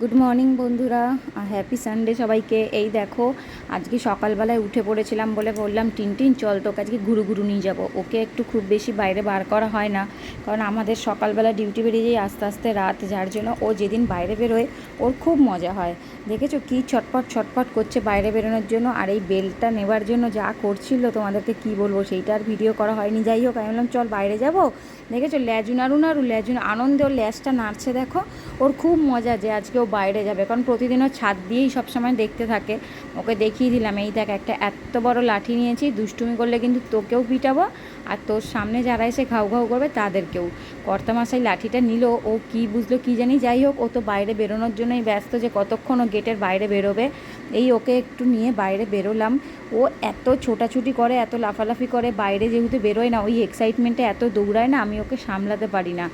Good morning বন্ধুরা। Happy Sunday সবাইকে। এই দেখো, আজকে সকালবেলায় উঠে পড়েছিলাম বলে বললাম টিনটিন চল তোকে আজকে ঘুরু ঘুরু নিয়ে যাব। ওকে একটু খুব বেশি বাইরে বার করা হয় না। কারণ আমাদের সকালবেলা ডিউটি বেরিয়ে যায় আস্তে আস্তে রাত, যার জন্য ও যেদিন বাইরে বেরোয়, ওর খুব মজা হয়। দেখেছ কী ছটপট ছটপট করছে বাইরে বেরোনোর জন্য? আর এই বেলটা নেবার জন্য যা করছিল তোমাদেরকে কি বলব, সেইটা আর ভিডিও করা হয়নি। যাই হোক, আমি বললাম, চল বাইরে যাব? দেখেছ ল্যাজু নাড়ু নাড়ু ল্যাজু আনন্দে ওর ল্যাজটা নাড়ছে, দেখো। ওর খুব মজা যে আজকে ও বাইরে যাবে, কারণ প্রতিদিনও ছাদ দিয়েই সবসময় দেখতে থাকে। ওকে দেখিয়ে দিলাম, এই দেখ, একটা এত বড় লাঠি নিয়েছি, দুষ্টুমি করলে কিন্তু তোকেও পিটাবো, আর তোর সামনে যারা এসে ঘাউ ঘাউ করবে তাদেরকেও। কর্তামশাই লাঠিটা নিল, ও কি বুঝলো কি জানি, যাই হোক, ও তো বাইরে বেরোনোর জন্যই ব্যস্ত যে কতক্ষণ ও গেটের বাইরে বেরোবে। এই ওকে একটু নিয়ে বাইরে বেরোলাম। ও এত ছোটাছুটি করে, এত লাফালাফি করে, বাইরে যেহেতু বেরোয় না, ওই এক্সাইটমেন্টে এত দৌড়ায় না, আমি ওকে সামলাতে পারি না।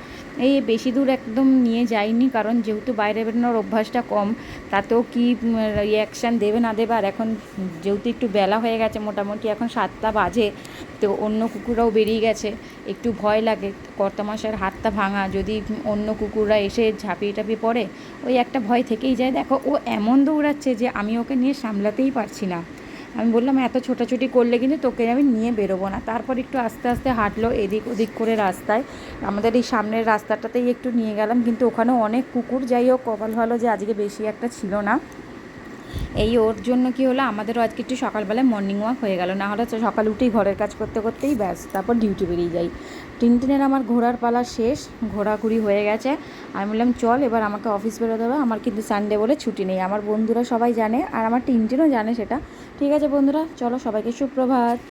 এই বেশি দূর একদম নিয়ে যাইনি কারণ যেহেতু বাইরে বেরোনোর অভ্যাসটা কম, তাতেও কি রিয়াকশান দেবে না দেবে? আর এখন যেহেতু একটু বেলা হয়ে গেছে মোটামুটি, এখন সাতটা বাজে, তো অন্য কুকুররাও বেরিয়ে গেছে। একটু ভয় লাগে। কর্তামশার হাতটা ভাঙা, যদি অন্য কুকুররা এসে ঝাঁপিয়ে টাপিয়ে পড়ে, ওই একটা ভয় থেকেই যায়। দেখো, ও এমন দৌড়াচ্ছে যে আমি ওকে নিয়ে সামলাতেই পারছি না। আমি বললাম, এত ছোটাছুটি করলে কিন্তু তোকে আমি নিয়ে বেরোবো না। তারপর একটু আস্তে আস্তে হাঁটলো এদিক ওদিক করে রাস্তায়। আমাদের এই সামনের রাস্তাটাতেই একটু নিয়ে গেলাম, কিন্তু ওখানে অনেক কুকুর। যাই হোক, কপাল ভালো যে আজকে বেশি একটা ছিল না। এই ওর জন্য কি হলো? আমাদেরও আজকে একটু সকালবেলায় মর্নিং ওয়াক হয়ে গেল। না হলে সকাল উঠেই ঘরের কাজ করতে করতেই ব্যাস, তারপর ডিউটি বেরিয়ে যাই। টিনটিনের আমার ঘোরার পালা শেষ, ঘোরাঘুরি হয়ে গেছে। আমি বললাম, চল, এবার আমাকে অফিস বেরোতে হবে। আমার কিন্তু সানডে বলে ছুটি নেই। আমার বন্ধুরা সবাই জানে, আর আমার টিনটিনও জানে সেটা। ঠিক আছে বন্ধুরা, চলো সবাইকে সুপ্রভাত।